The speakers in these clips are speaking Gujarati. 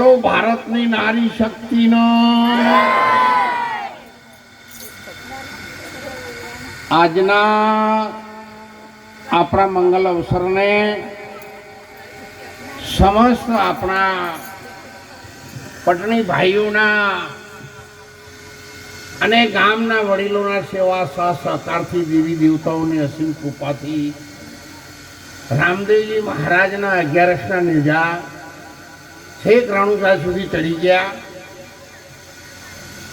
બોલો ભારતની નારી શક્તિનો. આજના આપણા મંગલ અવસરને સમસ્ત આપણા પટણી ભાઈઓના અને ગામના વડીલોના સેવા સહ સહકારથી દેવી દેવતાઓની અસીમ કૃપાથી રામદેવજી મહારાજના અગિયારસના નિજા છેક રણુજા સુધી ચડી ગયા.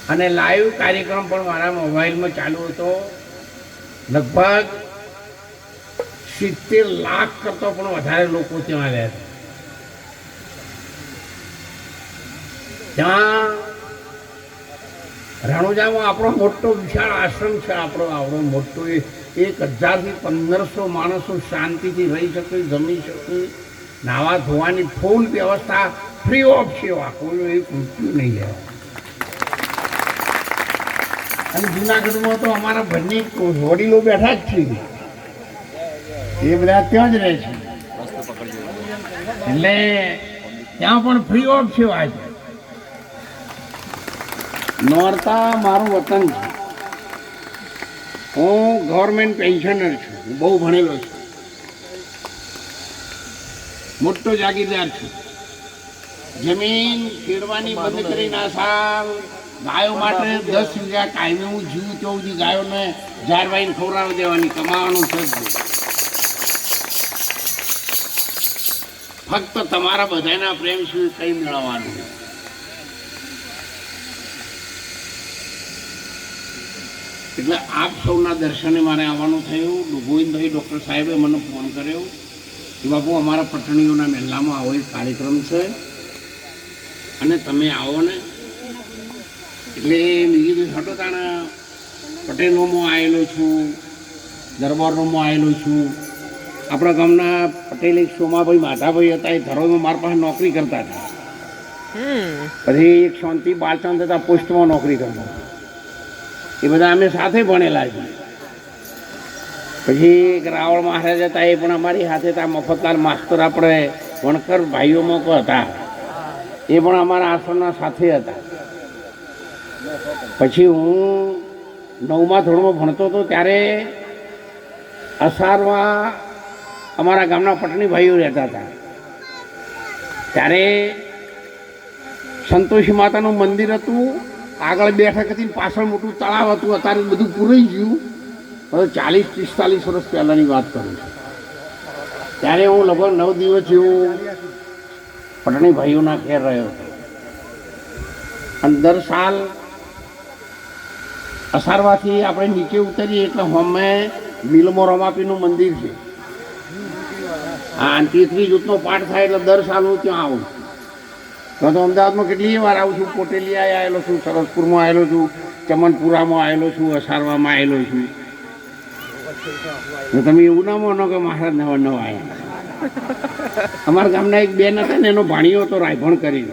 અને લાઈવ કાર્યક્રમ પણ મારા મોબાઈલમાં ચાલુ હતો. લગભગ સિત્તેર લાખ કરતો પણ વધારે લોકો ત્યાં આવ્યા હતા. ત્યાં રણુજામાં આપણો મોટો વિશાળ આશ્રમ છે, આપણો આપણો મોટો એક હજારથી પંદરસો માણસો શાંતિથી રહી શકે, જમી શકે, નાવા ધોવાની ફૂલ વ્યવસ્થા ફ્રી ઓફ સેવા કોઈ એક નહીં લેવા અને જુનાગઢમાં તો અમારા બંને વડીલો બેઠા જ છે. એ બધા ત્યાં જ રહે છે. એટલે ત્યાં પણ ફ્રી ઓફ સેવા છે નોરતા મારું વતન છે. હું ગવર્મેન્ટ પેન્શનર છું. બહુ ભણેલો છું. મોટો જાગીરદાર છું. જમીન ખેડવાની બંધ કરી ના સાલ ગાયો માટે દસ રૂપિયા કાયમી હું જીવ ત્યાં સુધી ગાયોને જારવાઈને ખવડાવી દેવાની, કમાવાનું છે ફક્ત તમારા બધાના પ્રેમ સુધી કંઈ મેળવવાનું. એટલે આપ સૌના દર્શને મારે આવવાનું થયું. ગોવિંદભાઈ ડૉક્ટર સાહેબે મને ફોન કર્યો કે બાપુ, અમારા પટણીઓના મહેલામાં આવો એક કાર્યક્રમ છે. અને તમે આવો ને. એટલે મેં કીધું હટો તાણે. પટેલોમાં આવેલો છું. દરબારોમાં આવેલો છું. આપણા ગામના પટેલ એક સોમાભાઈ માધાભાઈ હતા એ ધરોમાં મારા પાસે નોકરી કરતા હતા. પછી એક શાંતિ બાલચંદ હતા પોસ્ટમાં નોકરી કરતા એ બધા અમે સાથે ભણેલા છે. પછી એક રાવળ મહારાજ હતા એ પણ અમારી સાથે હતા. મફતલાલ માસ્તર આપણે વણકર ભાઈઓમાં હતા. એ પણ અમારા આશ્રમના સાથે હતા. પછી હું નવમા ધોરણમાં ભણતો હતો ત્યારે અસારમાં અમારા ગામના પટણી ભાઈઓ રહેતા હતા. ત્યારે સંતોષી માતાનું મંદિર હતું. આગળ બેઠક હતી પાછળ મોટું તળાવ હતું. અત્યારે બધું પૂરાઈ ગયું. હવે ચાલીસ, પિસ્તાલીસ વર્ષ પહેલાંની વાત કરું છું. ત્યારે હું લગભગ નવ દિવસ જેવું પટણી ભાઈઓના ઘેર રહ્યો હતો અને દર સાલ અસારવાથી આપણે નીચે ઉતરીએ એટલે હોમે મિલમો રમાપીનું મંદિર છે. અને તીસરી જૂથનો પાઠ થાય એટલે દર સાલ હું ત્યાં આવું છું. તો અમદાવાદમાં કેટલી વાર આવું છું કોટેલિયા આવેલો છું, સરસપુરમાં આવેલો છું, ચમનપુરામાં આવેલો છું, અસારવામાં આવેલો છું. તમે એવું ના માનો કે મહારાજ નવા નવા આવ્યા અમારા ગામના એક બેન હતા ને, એનો ભાણિયો હતો રાયભણ કરીને.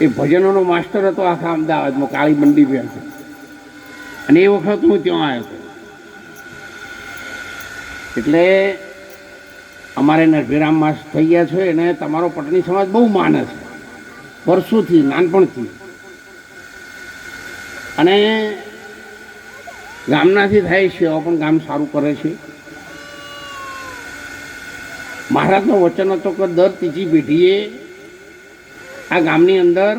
એ ભજનોનો માસ્ટર હતો આખા અમદાવાદમાં, કાળી મંડી બેન છે અને એ વખત હું ત્યાં આવ્યો હતો. એટલે અમારે નરભીરામ માસ થઈ ગયા છે એને તમારો પટણી સમાજ બહુ માને છે. વર્ષોથી, નાનપણથી. અને ગામનાથી થાય સેવા પણ ગામ સારું કરે છે. મહારાજનો વચન હતો કે દર ત્રીજી પેઢીએ આ ગામની અંદર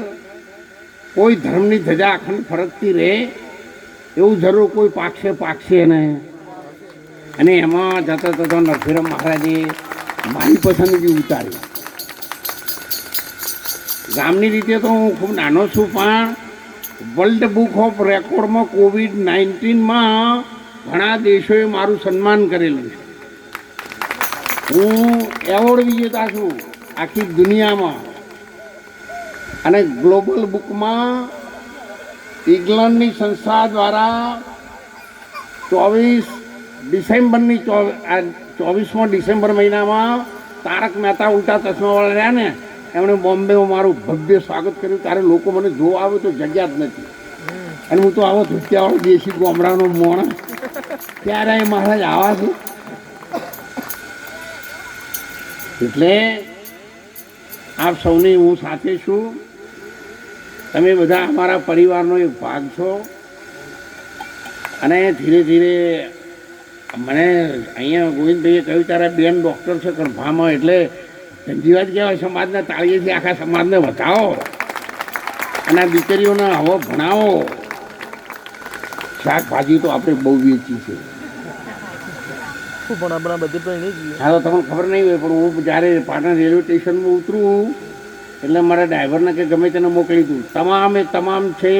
કોઈ ધર્મની ધજા અખંડ ફરકતી રહે, એવું જરૂર કોઈ પાકશે પાકશે નહીં અને એમાં જતા જતા નરસિંહરામ મહારાજે મારી પસંદગી ઉતારી. ગામની રીતે તો હું ખૂબ નાનો છું, પણ વર્લ્ડ બુક ઓફ રેકોર્ડમાં કોવિડ નાઇન્ટીનમાં ઘણા દેશોએ મારું સન્માન કરેલું છે. હું એવોર્ડ વિજેતા છું આખી દુનિયામાં. અને ગ્લોબલ બુકમાં ઇંગ્લેન્ડની સંસ્થા દ્વારા ચોવીસ ડિસેમ્બરની ચોવીસમો ડિસેમ્બર મહિનામાં તારક મહેતા ઉલટા ચશ્માવાળા રહ્યા ને એમણે બોમ્બેમાં મારું ભવ્ય સ્વાગત કર્યું. ત્યારે લોકો મને જોવા આવે તો જગ્યા જ નથી. અને હું તો આવો ધૂત્યાવાળો દેશી ગામડાનો મોણ. ત્યારે મહારાજ આવા છે. એટલે આપ સૌની હું સાથે છું. તમે બધા અમારા પરિવારનો એક ભાગ છો. અને ધીરે ધીરે મને અહીંયા ગોવિંદભાઈએ કહ્યું, તારા બેન ડૉક્ટર છે ગર્ભામાં એટલે ધનજીવાજ કહેવાય સમાજના તાળીએથી આખા સમાજને વધાવો. અને દીકરીઓને હવો ભણાવો. શાકભાજી તો આપણે બહુ વેચી છે. શું પણ આપણા બધે નહીં જઈએ. હા, તો તમને ખબર નહીં હોય, પણ હું જ્યારે પાટણ રેલવે સ્ટેશનમાં ઉતરું, એટલે મારા ડ્રાઈવરને કે ગમે તેને મોકલી દઉં. તમામે તમામ છે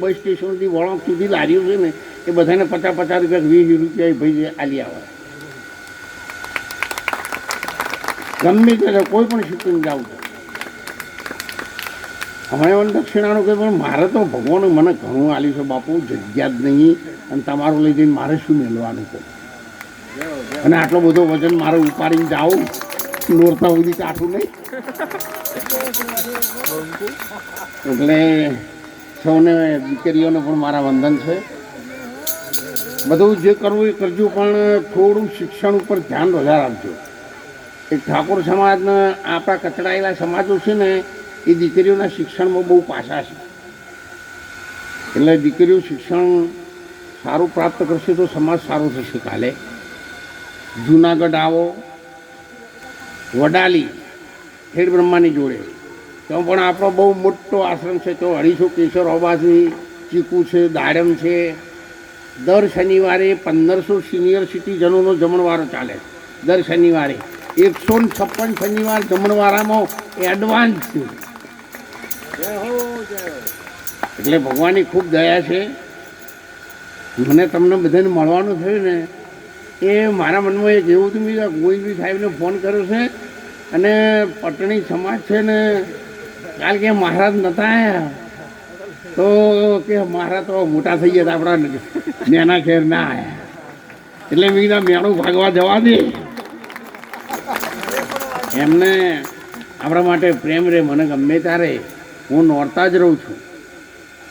બસ સ્ટેશનથી વળાંક સુધી લારીઓ છે ને, એ બધાને પચાસ પચાસ રૂપિયા, વીસ રૂપિયા ભાઈ આલી આવે. ગમે ત્યારે કોઈ પણ શિપિંગ જાઉં હમણાં મને દક્ષિણાનું કહે પણ મારે તો ભગવાને મને ઘણું આલ્યું છે, બાપુ, જગ્યા જ નહીં. અને તમારું લઈ જઈને મારે શું મેળવાનું? છે અને આટલો બધો વજન મારે ઉપાડીને જાઉં? નોરતા સુધી કાઠું નહીં? એટલે સૌને, દીકરીઓને પણ મારા વંદન છે. બધું જે કરવું એ કરજો, પણ થોડું શિક્ષણ ઉપર ધ્યાન વધારે આપજો. એક ઠાકોર સમાજના આપણા કચડાયેલા સમાજો છે ને, એ દીકરીઓના શિક્ષણમાં બહુ પાછા છે. એટલે દીકરીઓ શિક્ષણ સારું પ્રાપ્ત કરશે તો સમાજ સારો થશે કાલે. જુનાગઢ આવો વડાલી ખેડ બ્રહ્માની જોડે. તો પણ આપણો બહુ મોટો આશ્રમ છે તો અઢીસો કેશોર અબાસી ચીકુ છે દાડમ છે. દર શનિવારે પંદરસો સિનિયર સિટીઝનોનો જમણવારો ચાલે દર શનિવારે એકસો ને છપ્પન શનિવાર જમણવારામાં એડવાન્સ છે. એટલે ભગવાનની ખૂબ દયા છે. મને તમને બધાને મળવાનું થયું ને એ મારા મનમાં એક એવું હતું, મેં ગોવિંદભાઈ સાહેબને ફોન કર્યો છે અને પટણી સમાજ છે ને, કાલ કે મહારાજ નતા આવ્યા તો કે મહારાજ તો મોટા થઈ ગયા આપણા નેના ખેર ના આવ્યા એટલે મેં કીધા મેળું ભાગવા જવા દે. એમને આપણા માટે પ્રેમ રે, મને ગમે ત્યારે. હું નોરતા જ રહું છું.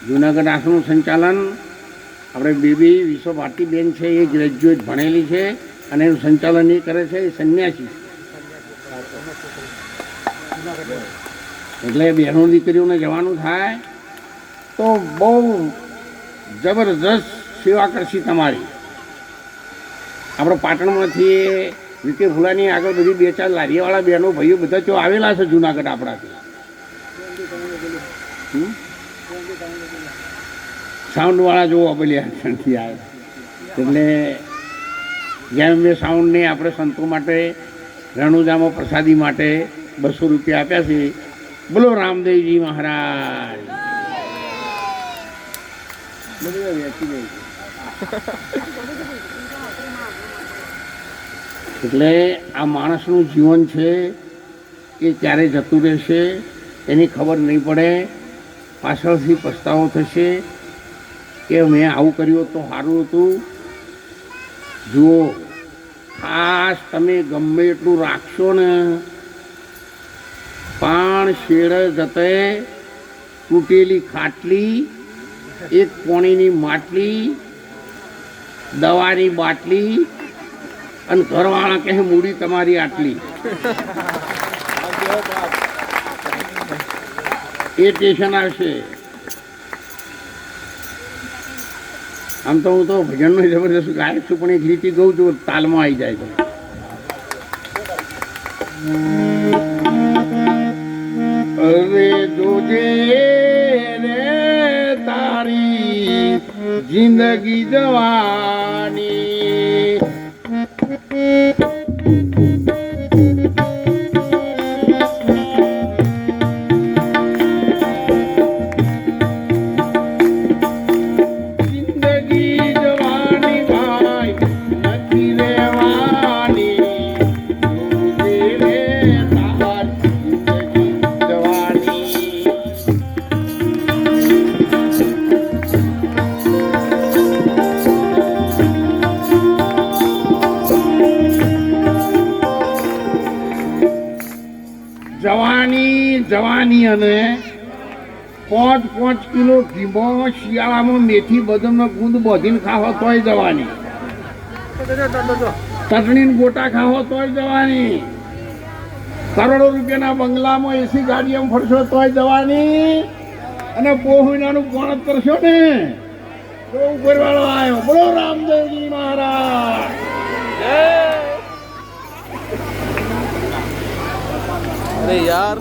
જુનાગઢ આશ્રમનું સંચાલન આપણે બેબી વિશ્વ ભારતીબેન છે, એ ગ્રેજ્યુએટ ભણેલી છે અને એનું સંચાલન એ કરે છે, એ સંન્યાસી એટલે બહેનો દીકરીઓને જવાનું થાય તો બહુ જબરજસ્ત સેવા કરશી તમારી. આપણે પાટણમાંથી વિકે ભૂલાની આગળ બધી બે ચાર લારીવાળા બહેનો, ભાઈઓ બધા જો આવેલા છે જુનાગઢ આપણાથી. હમ? સાઉન્ડવાળા જોવો પેલી આસનથી આવે એટલે જેમ મેં સાઉન્ડને આપણે સંતો માટે, રણુજામાં પ્રસાદી માટે બસો રૂપિયા આપ્યા છે, બોલો રામદેવજી મહારાજ. એટલે આ માણસનું જીવન છે, એ ક્યારે જતું રહેશે, એની ખબર નહીં પડે, પાછળથી પસ્તાવો થશે કે મેં આવું કર્યું તો સારું હતું? જુઓ, ખાસ તમે ગમે એટલું રાખશો ને, પણ શેડ જતે તૂટેલી ખાટલી, એક પોણીની માટલી, દવાની બાટલી, અને ઘરવાળા કહે, મૂડી તમારી આટલી. એ સ્ટેશન આવશે. આમ તો હું તો ભજનનો જબરદસ્ત ગાયક છું, પણ એક લીટી ગઉં છું, તાલમાં આવી જાય છે. અરે જોજે રે તારી જિંદગી જવાની જવાની અને પાંચ પાંચ કિલો ઘીમો શિયાળામાં મેથી બદામનો ગુંદ બધીને ખાવો તોય જવાની. ચટણીને ગોટા ખાવો તોય જવાની. કરોડો રૂપિયાના બંગલામાં એસી ગાડીઓમાં ફરશો તોય જવાની. અને પોહીનાનું પણ કરશો ને. ઉપરવાળો આવ્યો. બોલો રામદેવજી મહારાજ. અરે યાર